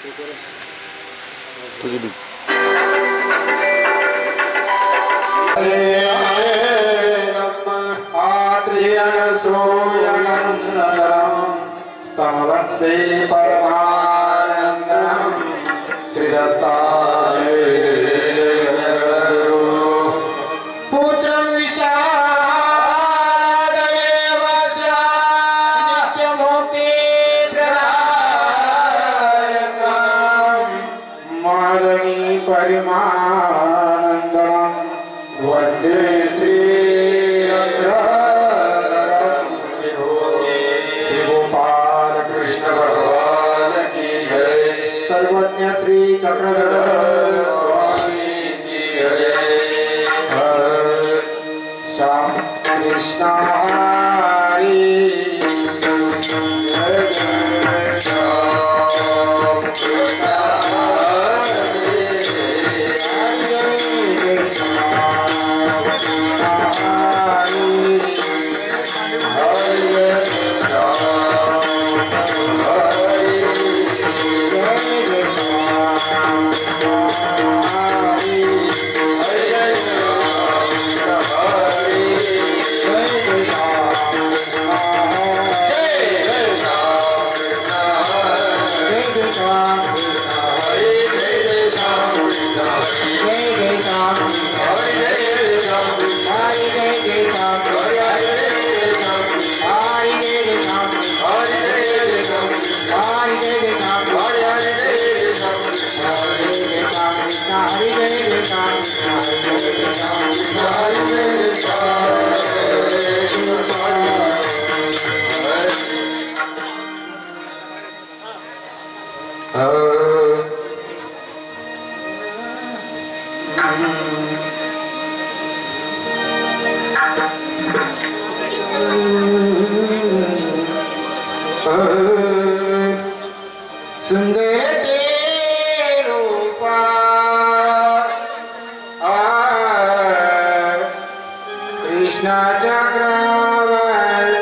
তুই কালিমা कृष्णाच्या ग्रावरती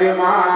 কালিমা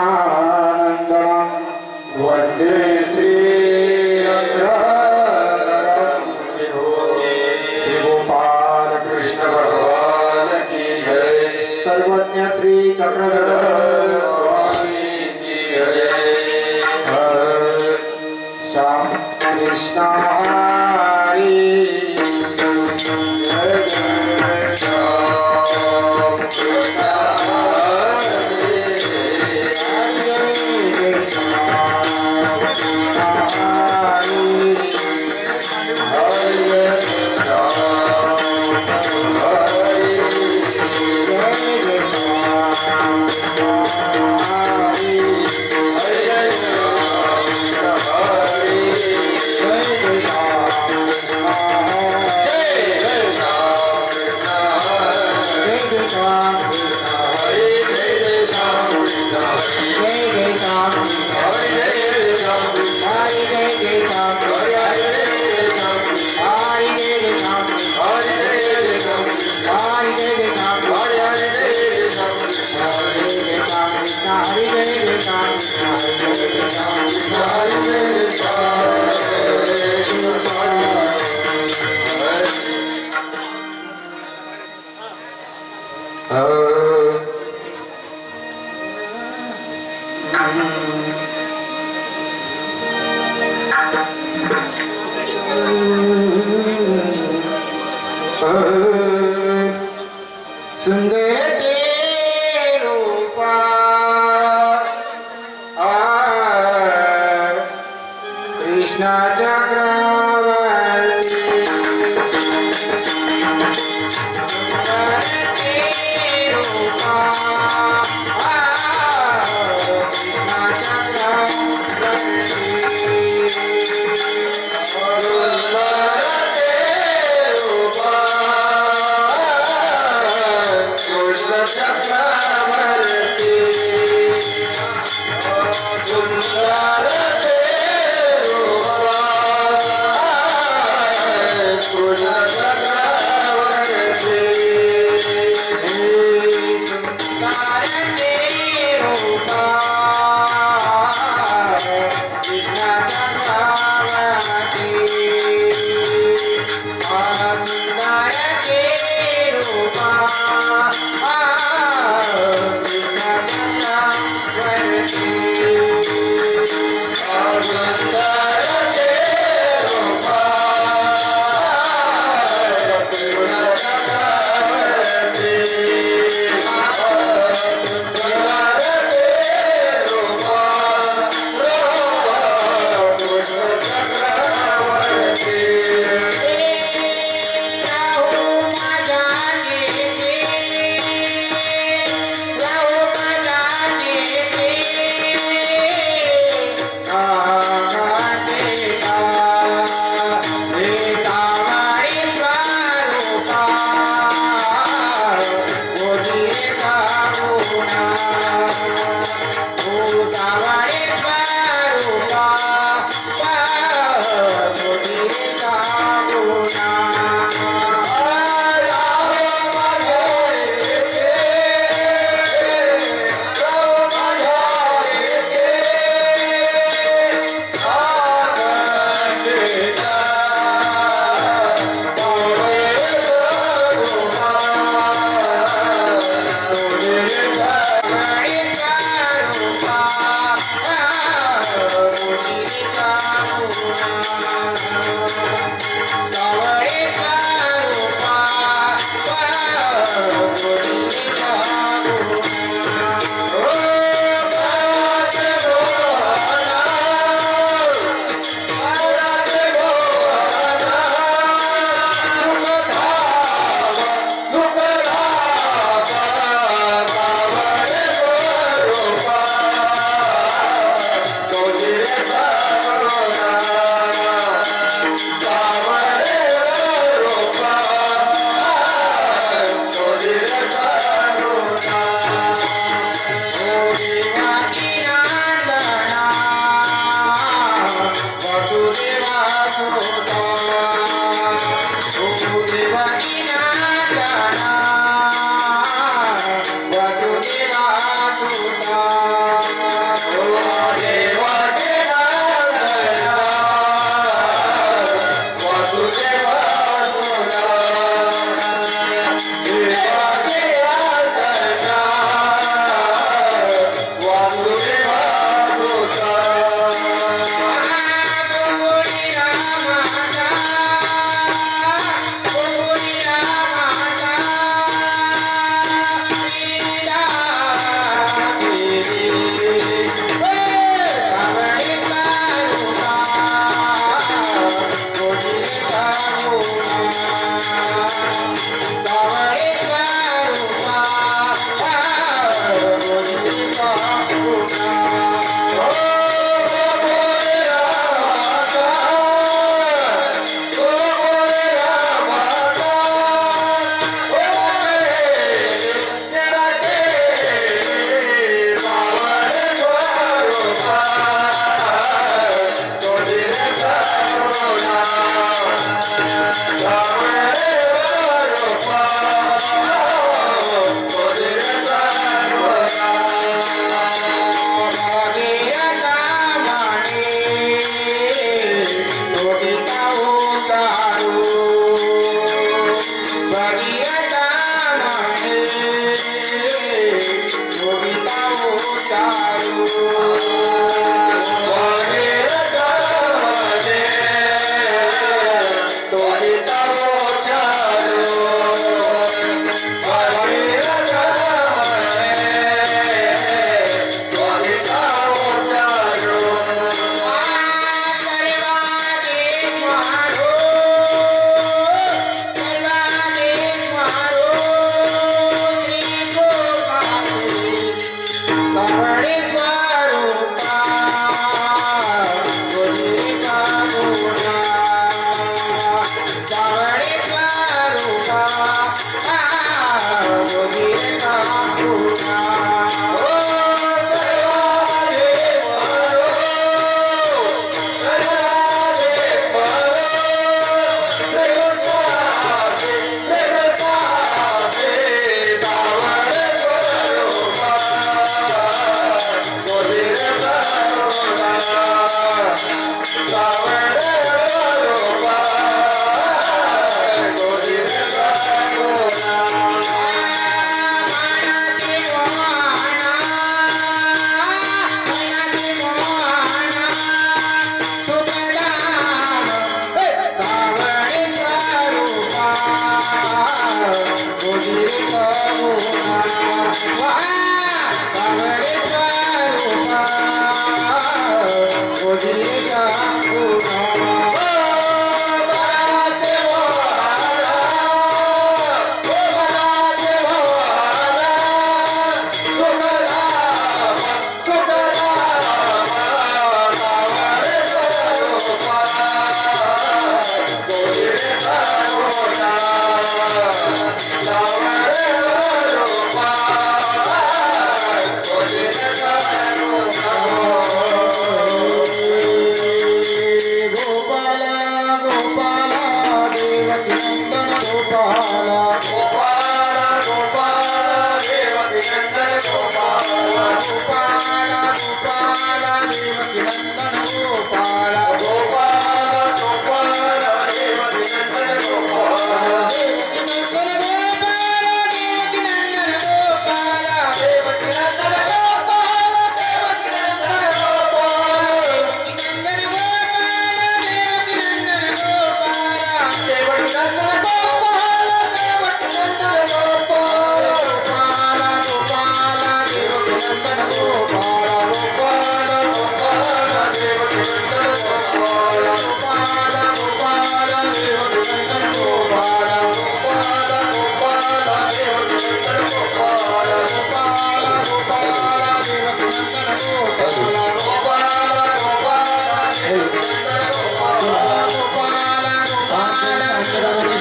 También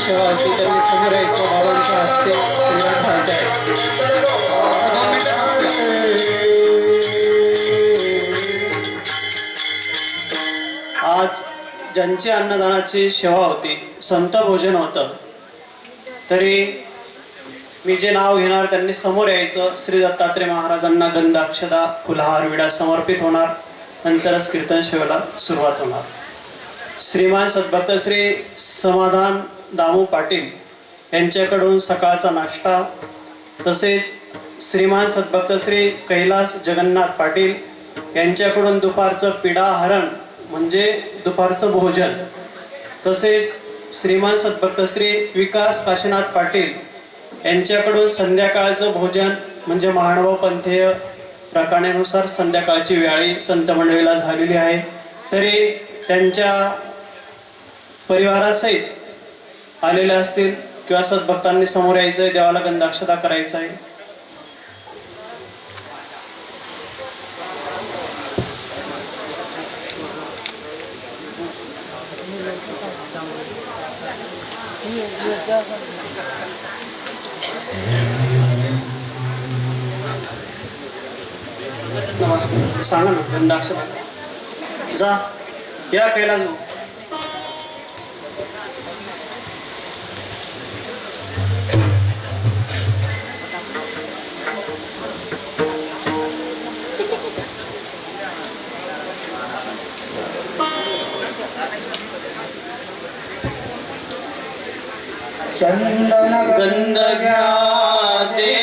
सेवा होती त्यांनी समोर यायचं बाबांच्या हस्ते तिला आज ज्यांची अन्नदानाची सेवा होती संत भोजन होतं. तरी मी जे नाव घेणार त्यांनी समोर यायचं. श्री दत्तात्रय महाराजांना गंधाक्षदा फुलहार विडा समर्पित होणार. नंतरच कीर्तन सेवेला सुरुवात होणार. श्रीमान सद्भक्त श्री समाधान दामू पाटील यांच्याकडून सकाळचा नाश्ता तसेच श्रीमान सद्भक्त श्री कैलास जगन्नाथ पाटील यांच्याकडून दुपारचं पिडाहरण म्हणजे दुपारचं भोजन तसेच श्रीमान सद्भक्त श्री विकास काशीनाथ पाटील यांच्याकडून संध्याकाळचं भोजन म्हणजे महानुभाव पंथेय प्रकारानुसार संध्याकाळची वेळी संत मंडळीला झालेली आहे. तरी त्यांच्या परिवारासहित आलेले असतील किंवा सद्भक्तांनी समोर यायचं आहे देवाला गंधाक्षता करायचं आहे सांगा ना गंधाक्षता. जा या कैलास चंदन गंध घ्या देवा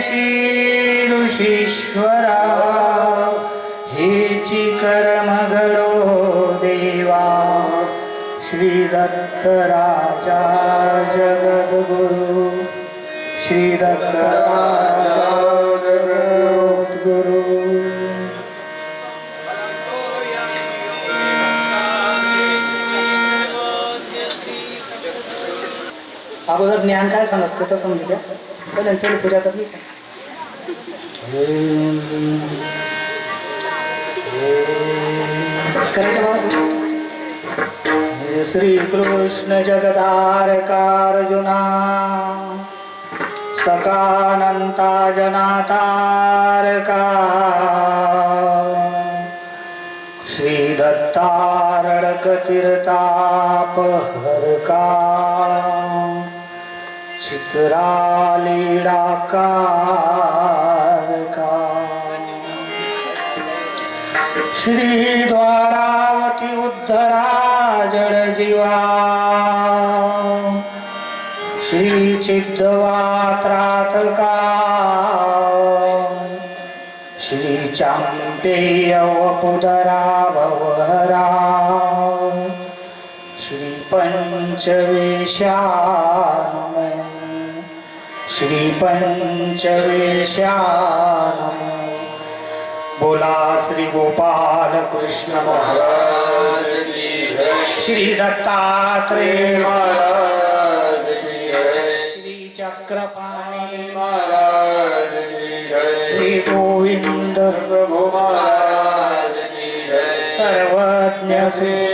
पेशी ऋषीश्वरा हेची कर्म घडो देवा श्री राजा जगद्गुरु श्री जगद्गुरु। अगोदर ज्ञान काय समजते तर समजू द्या चला चल पूजा करली काय श्रीकृष्ण जगदारकार्जुना सकानन्ता जनातारका श्रीदत्तारणकतीर्थापहरका चित्रालीडाका श्री द्वारावती उद्धरा जड जीवा श्री चिद्वात्रात का श्री चांपेय वपुदरा भवहरा श्री पंचवेशा श्री पंचवेशानम बोला श्री गोपाल कृष्ण महाराज श्री दत्तात्रेय श्री चक्रपाणी श्री गोविंद सर्वज्ञ श्री